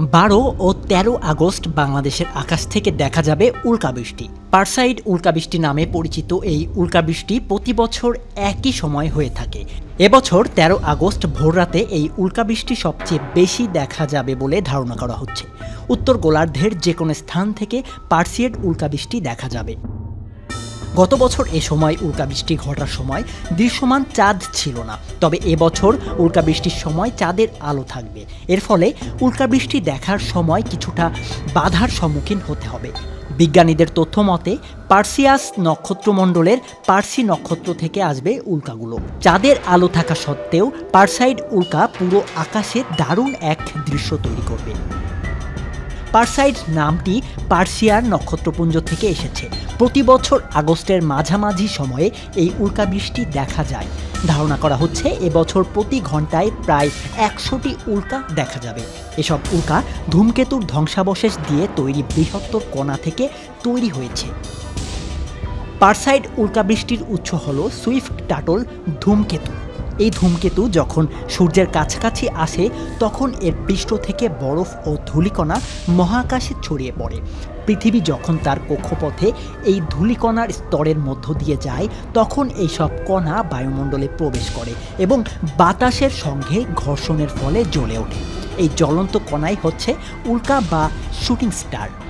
বারো ও তেরো আগস্ট বাংলাদেশের আকাশ থেকে দেখা যাবে উল্কাবৃষ্টি পারসাইড উল্কাবৃষ্টি নামে পরিচিত এই উল্কাবৃষ্টি প্রতি বছর একই সময় হয়ে থাকে। এবছর তেরো আগস্ট ভোররাতে এই উল্কাবৃষ্টি সবচেয়ে বেশি দেখা যাবে বলে ধারণা করা হচ্ছে। উত্তর গোলার্ধের যে কোনো স্থান থেকে পার্সিয়েড উল্কাবৃষ্টি দেখা যাবে। গত বছর এ সময় উল্কাবৃষ্টি ঘটার সময় দৃশ্যমান চাঁদ ছিল না। তবে এবছর উল্কাবৃষ্টির সময় চাঁদের আলো থাকবে। এর ফলে উল্কাবৃষ্টি দেখার সময় কিছুটা বাধার সম্মুখীন হতে হবে। বিজ্ঞানীদের তথ্য মতে, পার্সিয়াস নক্ষত্রমণ্ডলের পার্সি নক্ষত্র থেকে আসবে উল্কাগুলো। চাঁদের আলো থাকা সত্ত্বেও পার্সাইড উল্কা পুরো আকাশে দারুণ এক দৃশ্য তৈরি করবে। পারসাইড নামটি পার্সিয়ার নক্ষত্রপুঞ্জ থেকে এসেছে। প্রতি বছর আগস্টের মাঝামাঝি সময়ে এই উল্কাবৃষ্টি দেখা যায়। ধারণা করা হচ্ছে এবছর প্রতি ঘন্টায় প্রায় একশোটি উল্কা দেখা যাবে। এসব উল্কা ধূমকেতুর ধ্বংসাবশেষ দিয়ে তৈরি বৃহত্তর কণা থেকে তৈরি হয়েছে। পারসাইড উল্কাবৃষ্টির উৎস হল সুইফট টাটল ধূমকেতু। এই ধূমকেতু যখন সূর্যের কাছাকাছি আসে, তখন এর পৃষ্ঠ থেকে বরফ ও ধূলিকণা মহাকাশে ছড়িয়ে পড়ে। পৃথিবী যখন তার কক্ষপথে এই ধূলিকণার স্তরের মধ্য দিয়ে যায়, তখন এই সব কণা বায়ুমণ্ডলে প্রবেশ করে এবং বাতাসের সঙ্গে ঘর্ষণের ফলে জ্বলে ওঠে। এই জ্বলন্ত কণাই হচ্ছে উল্কা বা শুটিং স্টার।